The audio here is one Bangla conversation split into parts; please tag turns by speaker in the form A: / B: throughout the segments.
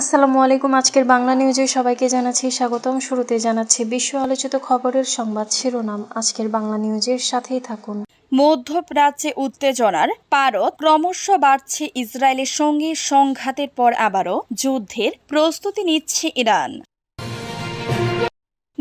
A: আসসালামু আলাইকুম আজকের বাংলা নিউজে সবাইকে জানাচ্ছি স্বাগতম শুরুতে জানাচ্ছি বিশ্ব আলোচিত খবরের সংবাদ শিরোনাম আজকের বাংলা নিউজের সাথেই থাকুন
B: মধ্যপ্রাচ্যে উত্তেজনার পারদ ক্রমশ বাড়ছে ইসরায়েলের সঙ্গে সংঘাতের পর আবারও যুদ্ধের প্রস্তুতি নিচ্ছে ইরান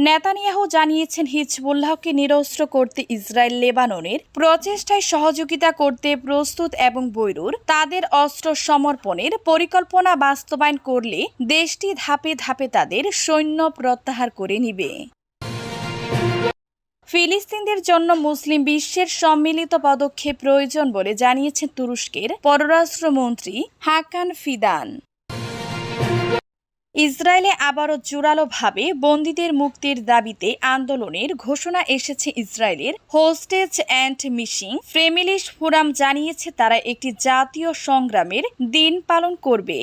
B: নেতানিয়াহু জানিয়েছেন হিজবুল্লাহকে নিরস্ত্র করতে ইসরায়েল লেবাননের প্রচেষ্টায় সহযোগিতা করতে প্রস্তুত এবং বৈরুর তাদের অস্ত্র সমর্পণের পরিকল্পনা বাস্তবায়ন করলে দেশটি ধাপে ধাপে তাদের সৈন্য প্রত্যাহার করে নিবে ফিলিস্তিনদের জন্য মুসলিম বিশ্বের সম্মিলিত পদক্ষেপ প্রয়োজন বলে জানিয়েছেন তুরস্কের পররাষ্ট্রমন্ত্রী হাকান ফিদান ইসরায়েলে আবারও জোরালোভাবে বন্দীদের মুক্তির দাবিতে আন্দোলনের ঘোষণা এসেছে ইসরায়েলের hostage and missing families forum জানিয়েছে তারা একটি জাতীয় সংগ্রামের দিন পালন করবে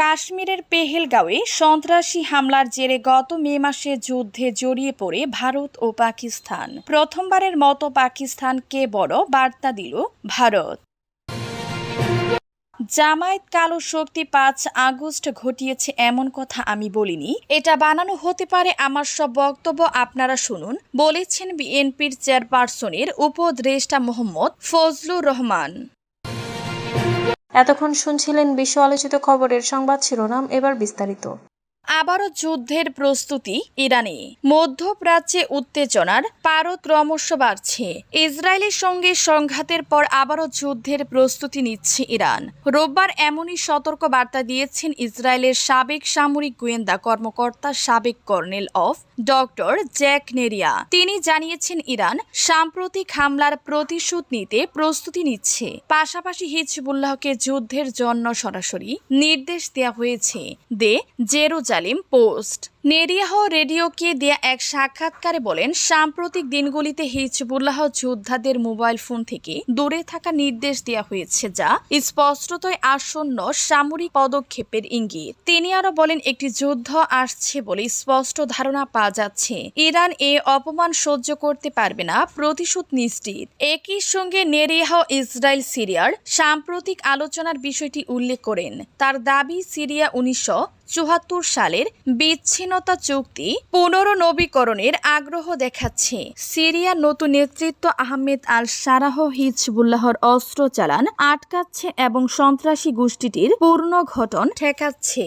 B: কাশ্মীরের পেহেলগাঁওয়ে সন্ত্রাসী হামলার জেরে গত মে মাসে যুদ্ধে জড়িয়ে পড়ে ভারত ও পাকিস্তান প্রথমবারের মতো পাকিস্তানকে বড় বার্তা দিল ভারত জামায়াত কালো শক্তি পাঁচ আগস্ট ঘটিয়েছে এমন কথা আমি বলিনি এটা বানানো হতে পারে আমার সব বক্তব্য আপনারা শুনুন বলেছেন বিএনপির চেয়ারপারসনের উপদ্রেষ্টা মোহাম্মদ ফজলুর রহমান
A: এতক্ষণ শুনছিলেন বিশ্ব আলোচিত খবরের সংবাদ শিরোনাম এবার বিস্তারিত
B: আবারও যুদ্ধের প্রস্তুতি ইরানে মধ্যপ্রাচ্যে উত্তেজনার পারও ক্রমশ বাড়ছে ইসরায়েলের সঙ্গে সংঘাতের পর আবারও যুদ্ধের প্রস্তুতি নিচ্ছে ইরান রোববার এমনই সতর্ক বার্তা দিয়েছেন ইসরায়েলের সাবেক সামরিক গোয়েন্দা কর্মকর্তা সাবেক colonel of doctor Jack Neria তিনি জানিয়েছেন ইরান সাম্প্রতিক হামলার প্রতিশোধ নিতে প্রস্তুতি নিচ্ছে পাশাপাশি হিজবুল্লাহকে যুদ্ধের জন্য সরাসরি নির্দেশ দেওয়া হয়েছে দে জেরুজাল Salim Post. নেরিয়াহ রেডিওকে দেয়া এক সাক্ষাৎকারে বলেন সাম্প্রতিক দিনগুলিতে হিজবুল্লাহ যোদ্ধাদের মোবাইল ফোন থেকে দূরে থাকা নির্দেশ দেওয়া হয়েছে যা স্পষ্টতই আসন্ন সামরিক পদক্ষেপের ইঙ্গিত তিনি আরো বলেন একটি যুদ্ধ আসছে বলে স্পষ্ট ধারণা পাওয়া যাচ্ছে ইরান এ অপমান সহ্য করতে পারবে না প্রতিশোধ নিশ্চিত একই সঙ্গে নেরিয়াহ ইসরায়েল সিরিয়ার সাম্প্রতিক আলোচনার বিষয়টি উল্লেখ করেন তার দাবি সিরিয়া উনিশশো চুহাত্তর সালের বিচ্ছিন্ন স্বাধীনতা চুক্তি পুনরনবীকরণের আগ্রহ দেখাচ্ছে সিরিয়ার নতুন নেতৃত্ব আহমেদ আল সারাহ হিজবুল্লাহর অস্ত্র চালান আটকাচ্ছে এবং সন্ত্রাসী গোষ্ঠীটির পূর্ণ ঘটন ঠেকাচ্ছে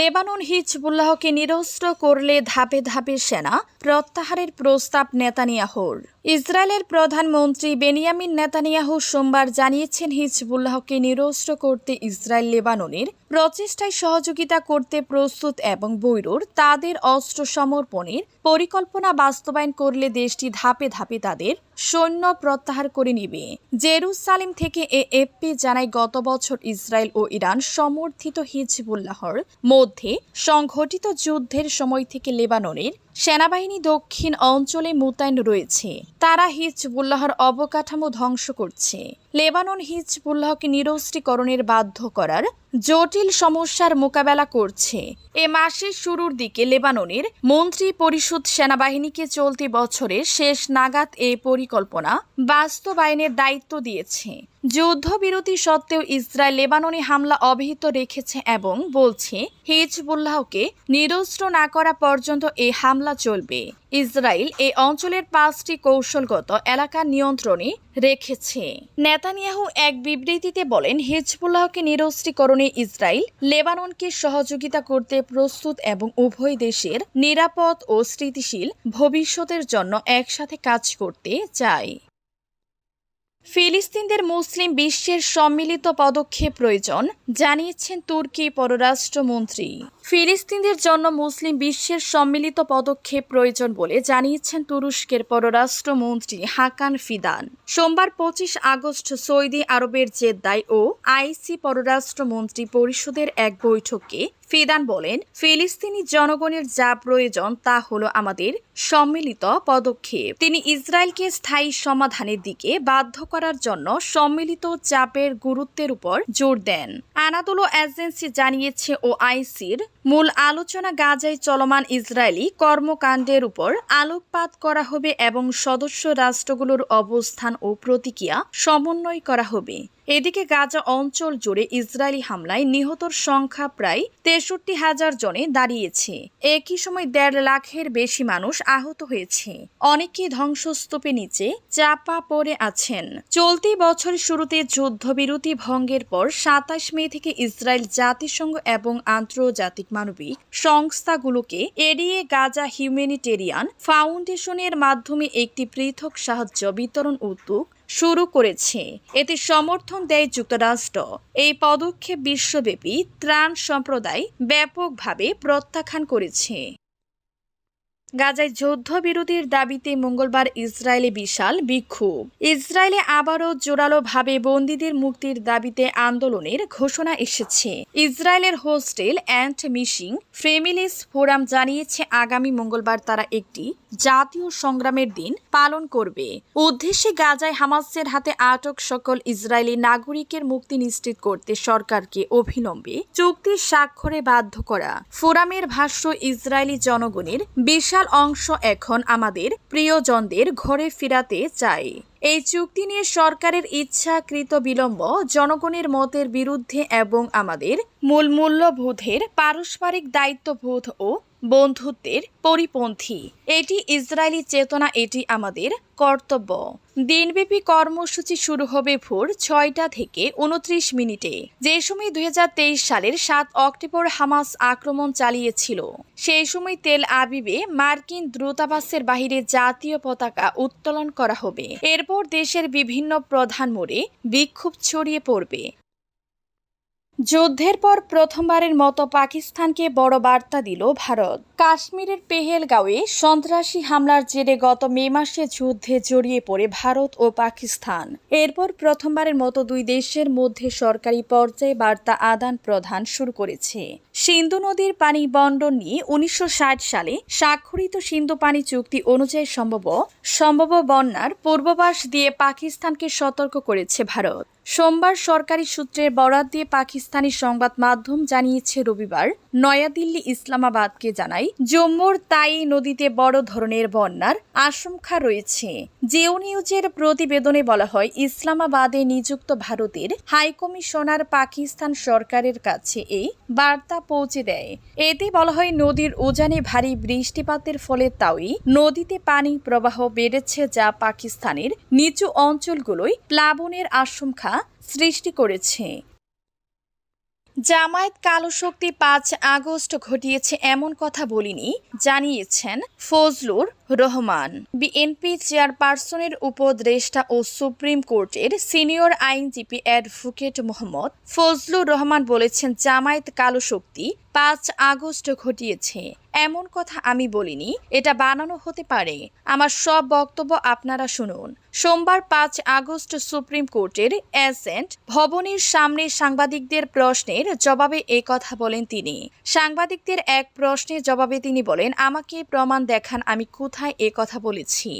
B: লেবানন হিজবুল্লাহকে নিরস্ত্র করলে ধাপে ধাপে সেনা প্রত্যাহারের প্রস্তাব নেতানিয়াহুর ইসরায়েলের প্রধানমন্ত্রী বেনিয়ামিন নেতানিয়াহু সোমবার জানিয়েছেন হিজবুল্লাহকে নিরস্ত্র করতে ইসরায়েল লেবাননের প্রচেষ্টায় সহযোগিতা করতে প্রস্তুত এবং বৈরুর তাদের অস্ত্র সমর্পণের পরিকল্পনা বাস্তবায়ন করলে দেশটি ধাপে ধাপে তাদের সৈন্য প্রত্যাহার করে নিবে জেরুসালিম থেকে এএফপি জানায় গত বছর ইসরায়েল ও ইরান সমর্থিত হিজবুল্লাহর মো মধ্যে সংঘটিত যুদ্ধের সময় থেকে লেবাননের সেনাবাহিনী দক্ষিণ অঞ্চলে মোতায়েন রয়েছে তারা হিজবুল্লাহর অবকাঠামো ধ্বংস করছে লেবানন হিজবুল্লাহকে নিরস্ত্রীকরণের বাধ্য করার জটিল সমস্যার মোকাবেলা করছে এ মাসের শুরুর দিকে লেবাননের মন্ত্রী পরিষদ সেনাবাহিনীকে চলতি বছরের শেষ নাগাদ এ পরিকল্পনা বাস্তবায়নের দায়িত্ব দিয়েছে যুদ্ধবিরতি সত্ত্বেও ইসরায়েল লেবাননে হামলা অব্যাহত রেখেছে এবং বলছে হিজবুল্লাহকে নিরস্ত্র না করা পর্যন্ত এই হামলা হামলা চলবে ইসরায়েল এই অঞ্চলের পাঁচটি কৌশলগত এলাকা নিয়ন্ত্রণে রেখেছে নেতানিয়াহু এক বিবৃতিতে বলেন হিজবুল্লাহকে নিরস্ত্রীকরণে ইসরায়েল লেবাননকে সহযোগিতা করতে প্রস্তুত এবং উভয় দেশের নিরাপদ ও স্থিতিশীল ভবিষ্যতের জন্য একসাথে কাজ করতে চায় ফিলিস্তিনদের মুসলিম বিশ্বের সম্মিলিত পদক্ষেপ প্রয়োজন জানিয়েছেন তুর্কি পররাষ্ট্রমন্ত্রী ফিলিস্তিনদের জন্য মুসলিম বিশ্বের সম্মিলিত পদক্ষেপ প্রয়োজন বলে জানিয়েছেন তুরস্কের পররাষ্ট্রমন্ত্রী হাকান ফিদান সোমবার পঁচিশ আগস্ট সৌদি আরবের জেদ্দায় ও আইসি পররাষ্ট্রমন্ত্রী পরিষদের এক বৈঠকে ফিদান বলেন ফিলিস্তিনি জনগণের যা প্রয়োজন তা হলো আমাদের সম্মিলিত পদক্ষেপ তিনি ইসরায়েলকে স্থায়ী সমাধানের দিকে বাধ্য করার জন্য সম্মিলিত চাপের গুরুত্বের উপর জোর দেন আনাদোলো এজেন্সি জানিয়েছে ওআইসির মূল আলোচনা গাজায় চলমান ইসরায়েলি কর্মকাণ্ডের উপর আলোকপাত করা হবে এবং সদস্য রাষ্ট্রগুলোর অবস্থান ও প্রতিক্রিয়া সমন্বয় করা হবে এদিকে গাজা অঞ্চল জুড়ে ইসরায়েলি হামলায় নিহতর সংখ্যা প্রায় তেষট্টি হাজার জনে দাঁড়িয়েছে একই সময় দেড় লাখের বেশি মানুষ আহত হয়েছে অনেকে ধ্বংসস্তূপে নিচে চাপা পড়ে আছেন চলতি বছর শুরুতে যুদ্ধবিরতি ভঙ্গের পর সাতাশ মে থেকে ইসরায়েল জাতিসংঘ এবং আন্তর্জাতিক মানবিক সংস্থাগুলোকে এড়িয়ে গাজা হিউম্যানিটেরিয়ান ফাউন্ডেশনের মাধ্যমে একটি পৃথক সাহায্য বিতরণ উদ্যোগ শুরু করেছে এতে সমর্থন দেয় যুক্তরাষ্ট্র এই পদক্ষেপ বিশ্বব্যাপী ত্রাণ সম্প্রদায় ব্যাপকভাবে প্রত্যাখ্যান করেছে গাজায় যুদ্ধবিরতির দাবিতে মঙ্গলবার ইসরায়েলে বিশাল বিক্ষোভ ইসরায়েলে আবারও জোরালোভাবে বন্দীদের মুক্তির দাবিতে আন্দোলনের ঘোষণা এসেছে ইসরায়েলের hostage and missing families forum জানিয়েছে আগামী মঙ্গলবার তারা একটি জাতীয় সংগ্রামের দিন পালন করবে উদ্দেশ্যে গাজায় হামাসের হাতে আটক সকল ইসরায়েলি নাগরিকের মুক্তি নিশ্চিত করতে সরকারকে অভিলম্বে চুক্তি স্বাক্ষরে বাধ্য করা ফোরামের ভাষ্য ইসরায়েলি জনগণের বিশাল অংশ এখন আমাদের প্রিয়জনদের ঘরে ফেরাতে চায় এই চুক্তি নিয়ে সরকারের ইচ্ছাকৃত বিলম্ব জনগণের মতের বিরুদ্ধে এবং আমাদের মূল মূল্যবোধের পারস্পরিক দায়িত্ববোধ ও বন্ধুত্বের পরিপন্থী এটি ইসরায়েলি চেতনা এটি আমাদের কর্তব্য দিনব্যাপী কর্মসূচি শুরু হবে ভোর ছয়টা থেকে উনত্রিশ মিনিটে যে সময় দুই সালের সাত অক্টোবর হামাস আক্রমণ চালিয়েছিল সেই সময় তেল আবিবে মার্কিন দ্রুতাবাসের বাহিরে জাতীয় পতাকা উত্তোলন করা হবে এরপর দেশের বিভিন্ন প্রধান মোড়ে বিক্ষোভ ছড়িয়ে পড়বে যুদ্ধের পর প্রথমবারের মতো পাকিস্তানকে বড় বার্তা দিল ভারত কাশ্মীরের পেহেলগাঁওয়ে সন্ত্রাসী হামলার জেরে গত মে মাসে যুদ্ধে জড়িয়ে পড়ে ভারত ও পাকিস্তান এরপর প্রথমবারের মতো দুই দেশের মধ্যে সরকারি পর্যায়ে বার্তা আদান প্রদান শুরু করেছে সিন্ধু নদীর পানি বন্টন নিয়ে উনিশশো সালে স্বাক্ষরিত সিন্ধু পানি চুক্তি অনুযায়ী সম্ভব সম্ভব বন্যার পূর্বাভাস দিয়ে পাকিস্তানকে সতর্ক করেছে ভারত সোমবার সরকারি সূত্রের বরাত দিয়ে পাকিস্তানি সংবাদ মাধ্যম জানিয়েছে রবিবার নয়াদিল্লি ইসলামাবাদকে জানায় জম্মুর তাই নদীতে বড় ধরনের বন্যার আশঙ্কা রয়েছে জেও নিউজের প্রতিবেদনে বলা হয় ইসলামাবাদে নিযুক্ত ভারতের হাইকমিশনার পাকিস্তান সরকারের কাছে এই বার্তা পৌঁছে দেয় এতে বলা হয় নদীর উজানে ভারী বৃষ্টিপাতের ফলে তাই নদীতে পানি প্রবাহ বেড়েছে যা পাকিস্তানের নিচু অঞ্চলগুলোয় প্লাবনের আশঙ্কা সৃষ্টি করেছে জামায়াত কালো শক্তি পাঁচ আগস্ট ঘটিয়েছে এমন কথা বলিনি জানিয়েছেন ফজলুর রহমান বিএনপি চেয়ারপারসনের উপদেষ্টা ও সুপ্রিম কোর্টের সিনিয়র আইনজীবী অ্যাডভোকেট মোহাম্মদ ফজলুর রহমান বলেছেন জামায়াত কালো শক্তি পাঁচ আগস্ট ঘটিয়েছে এমন কথা আমি বলিনি এটা বানানো হতে পারে আমার সব বক্তব্য আপনারা শুনুন সোমবার পাঁচ আগস্ট সুপ্রিম কোর্টের অ্যাসেন্ট ভবনের সামনে সাংবাদিকদের প্রশ্নের জবাবে এ কথা বলেন তিনি সাংবাদিকদের এক প্রশ্নের জবাবে তিনি বলেন আমাকে প্রমাণ দেখান আমি কোথায় কথায় এ কথা বলেছি